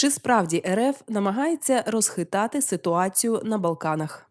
Чи справді РФ намагається розхитати ситуацію на Балканах?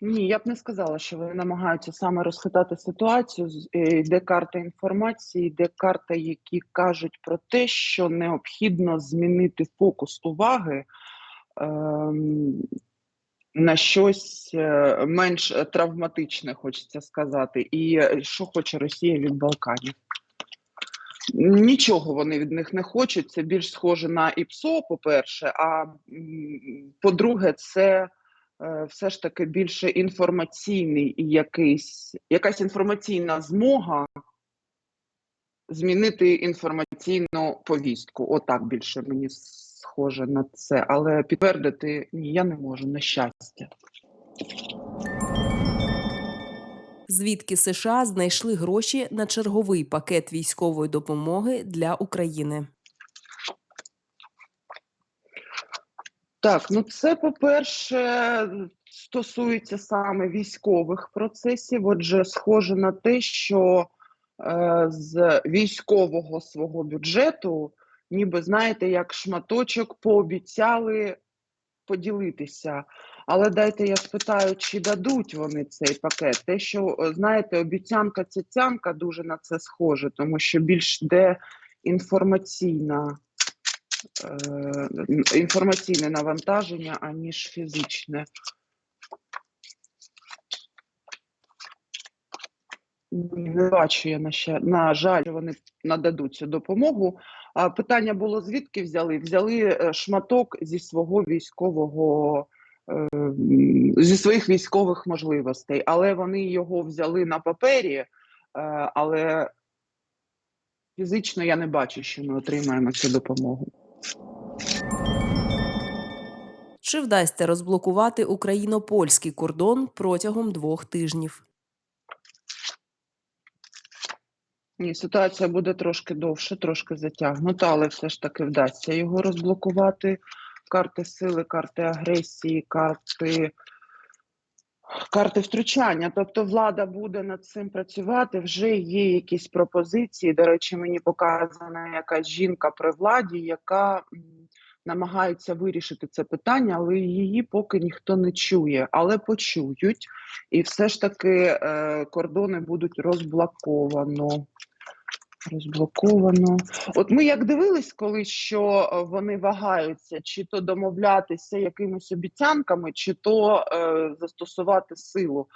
Ні, я б не сказала, що вони намагаються саме розхитати ситуацію. Е, Йде карта інформації, йде карта, які кажуть про те, що необхідно змінити фокус уваги ем, на щось е, менш травматичне, хочеться сказати. І е, що хоче Росія від Балканів? Нічого вони від них не хочуть. Це більш схоже на ІПСО, по-перше. А по-друге, це е, все ж таки більше інформаційний якийсь, якась інформаційна змога змінити інформаційну повістку. Отак більше мені схоже на це. Але підтвердити ні, я не можу, на щастя. Звідки США знайшли гроші на черговий пакет військової допомоги для України? Так, ну це по-перше, стосується саме військових процесів. Отже, схоже на те, що е, з військового свого бюджету, ніби знаєте, як шматочок пообіцяли поділитися. Але дайте я спитаю, чи дадуть вони цей пакет. Те, що е, знаєте, обіцянка цяцянка дуже на це схоже, тому що більш де інформаційна е, інформаційне навантаження, аніж фізичне. Не бачу я на ще на жаль, що вони нададуть цю допомогу. А питання було звідки взяли? Взяли е, шматок зі свого військового зі своїх військових можливостей, але вони його взяли на папері, е, але фізично я не бачу, що ми отримаємо цю допомогу. Чи вдасться розблокувати україно-польський кордон протягом двох тижнів? Ні, ситуація буде трошки довше, трошки затягнута, але все ж таки вдасться його розблокувати. Карти сили, карти агресії, карти, карти втручання. Тобто влада буде над цим працювати. Вже є якісь пропозиції. До речі, мені показана якась жінка при владі, яка намагається вирішити це питання, але її поки ніхто не чує, але почують. І все ж таки е, кордони будуть розблоковано. Розблоковано. От ми як дивились, коли що е, вони вагаються, чи то домовлятися якимись обіцянками, чи то е, застосувати силу.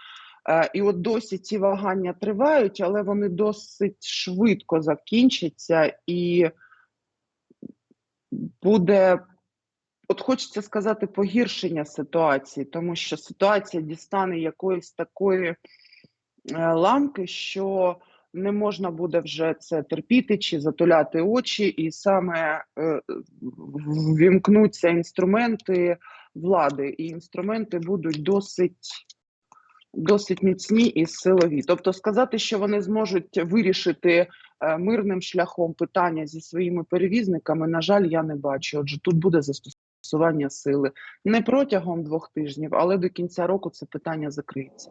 Е, і от досі ці вагання тривають, але вони досить швидко закінчаться, і буде, от хочеться сказати, погіршення ситуації, тому що ситуація дістане якоїсь такої е, ламки, що не можна буде вже це терпіти чи затуляти очі, і саме е, ввімкнуться інструменти влади, і інструменти будуть досить. Досить міцні і силові. Тобто сказати, що вони зможуть вирішити е, мирним шляхом питання зі своїми перевізниками, на жаль, я не бачу. Отже, тут буде застосування сили не протягом двох тижнів, але до кінця року це питання закриється.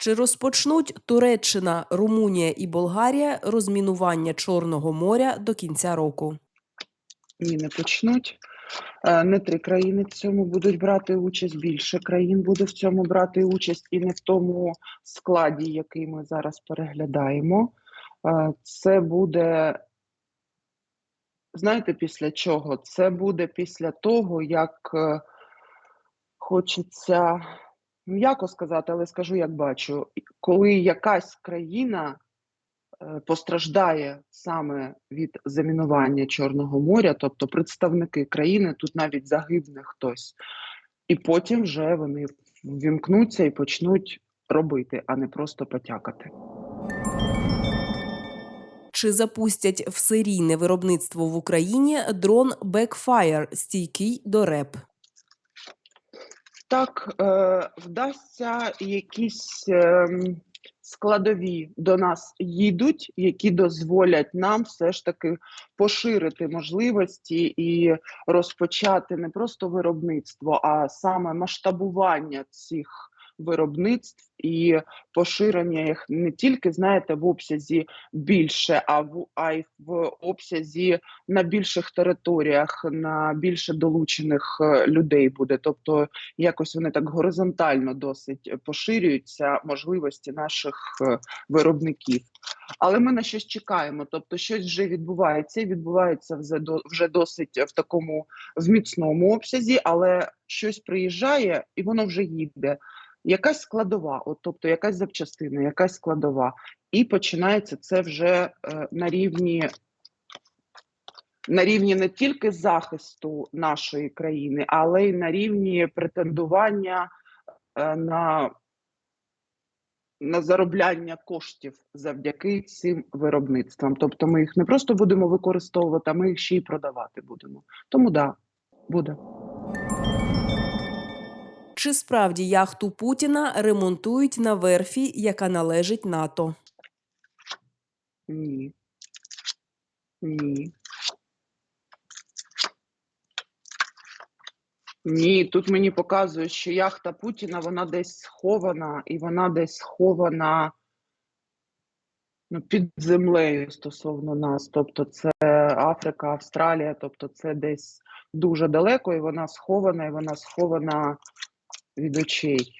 Чи розпочнуть Туреччина, Румунія і Болгарія розмінування Чорного моря до кінця року? Ні, не почнуть. Е, Не три країни в цьому будуть брати участь. Більше країн буде в цьому брати участь, і не в тому складі, який ми зараз переглядаємо. Е, Це буде, знаєте, після чого? Це буде після того, як е, хочеться, ну яко сказати, але скажу, як бачу, коли якась країна е, постраждає саме від замінування Чорного моря, тобто представники країни, тут навіть загибне хтось, і потім вже вони ввімкнуться і почнуть робити, а не просто потякати. Чи запустять в серійне виробництво в Україні дрон Backfire, стійкий до РЕП? Так е, вдасться якісь е, складові до нас їдуть, які дозволять нам все ж таки поширити можливості і розпочати не просто виробництво, а саме масштабування цих виробництв і поширення їх не тільки знаєте в обсязі більше, а в а й в обсязі на більших територіях, на більше долучених е, людей буде. Тобто, якось вони так горизонтально досить поширюються можливості наших е, виробників. Але ми на щось чекаємо. Тобто, щось вже відбувається, і відбувається вже до вже досить в такому в міцному обсязі, але щось приїжджає і воно вже їде. Якась складова, от, тобто якась запчастина, якась складова, і починається це вже е, на рівні на рівні не тільки захисту нашої країни, але й на рівні претендування е, на, на заробляння коштів завдяки цим виробництвам. Тобто ми їх не просто будемо використовувати, а ми їх ще й продавати будемо. Тому да, буде. Чи справді яхту Путіна ремонтують на верфі, яка належить НАТО? Ні. Ні. Ні, тут мені показують, що яхта Путіна вона десь схована, і вона десь схована ну, під землею стосовно нас. Тобто це Африка, Австралія, тобто це десь дуже далеко, і вона схована, і вона схована від очей.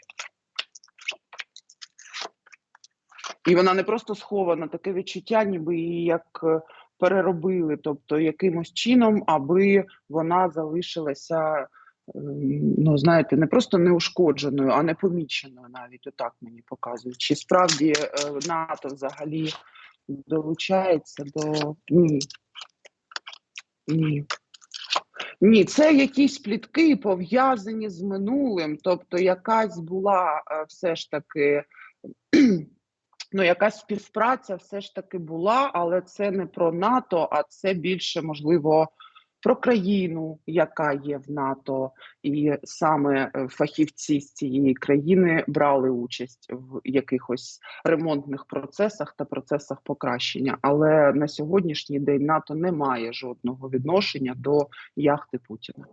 І вона не просто схована, таке відчуття, ніби її як е, переробили, тобто якимось чином, аби вона залишилася, ем, ну знаєте, не просто неушкодженою, а не поміченою навіть отак мені показують. Чи справді е, НАТО взагалі долучається до ні. Ні. Ні, це якісь плітки пов'язані з минулим, тобто якась була е, все ж таки. Ну, якась співпраця все ж таки була, але це не про НАТО, а це більше можливо про країну, яка є в НАТО, і саме е, фахівці з цієї країни брали участь в якихось ремонтних процесах та процесах покращення. Але на сьогоднішній день НАТО не має жодного відношення до яхти Путіна.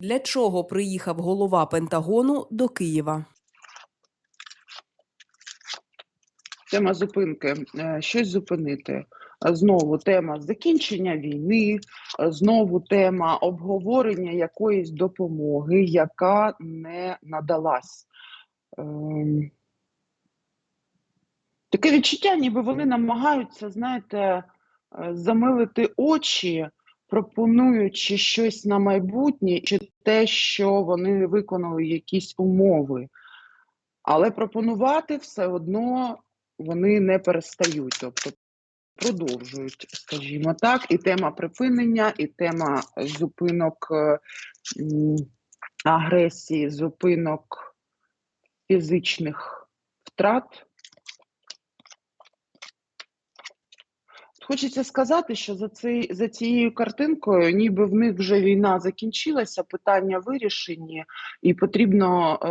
Для чого приїхав голова Пентагону до Києва? Тема зупинки, е, щось зупинити. Е, Знову тема закінчення війни, е, знову тема обговорення якоїсь допомоги, яка не надалась. Ем, Таке відчуття, ніби вони намагаються, знаєте, замилити очі, пропонуючи щось на майбутнє, чи те, що вони виконали якісь умови. Але пропонувати все одно вони не перестають, тобто продовжують, скажімо так, і тема припинення, і тема зупинок е, агресії, зупинок фізичних втрат. Хочеться сказати, що за цей за цією картинкою, ніби в них вже війна закінчилася, питання вирішені, і потрібно е,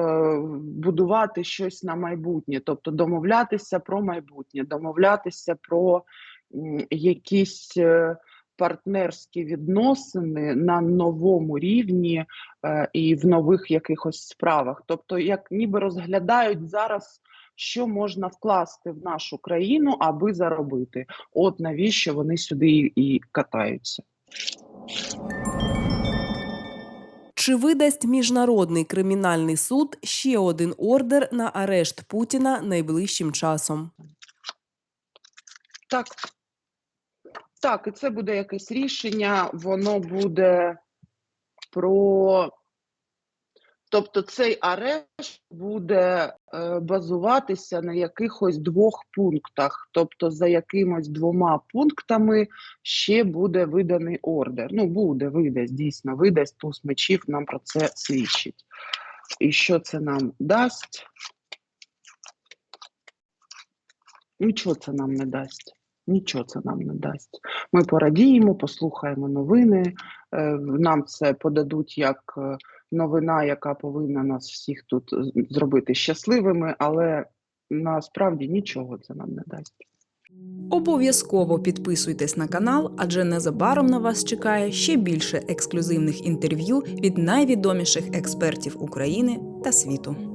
будувати щось на майбутнє, тобто домовлятися про майбутнє, домовлятися про м, якісь е, партнерські відносини на новому рівні е, і в нових якихось справах. Тобто, як ніби розглядають зараз. Що можна вкласти в нашу країну, аби заробити? От навіщо вони сюди і, і катаються? Чи видасть міжнародний кримінальний суд ще один ордер на арешт Путіна найближчим часом? Так. Так, і це буде якесь рішення, воно буде про. Тобто цей арешт буде е, базуватися на якихось двох пунктах. Тобто, за якимось двома пунктами ще буде виданий ордер. Ну, буде, видасть, дійсно, видасть туз мечів, нам про це свідчить. І що це нам дасть? Нічого це нам не дасть. Нічого це нам не дасть. Ми порадіємо, послухаємо новини. е, Нам це подадуть як е, новина, яка повинна нас всіх тут зробити щасливими, але насправді нічого це нам не дасть. Обов'язково підписуйтесь на канал, адже незабаром на вас чекає ще більше ексклюзивних інтерв'ю від найвідоміших експертів України та світу.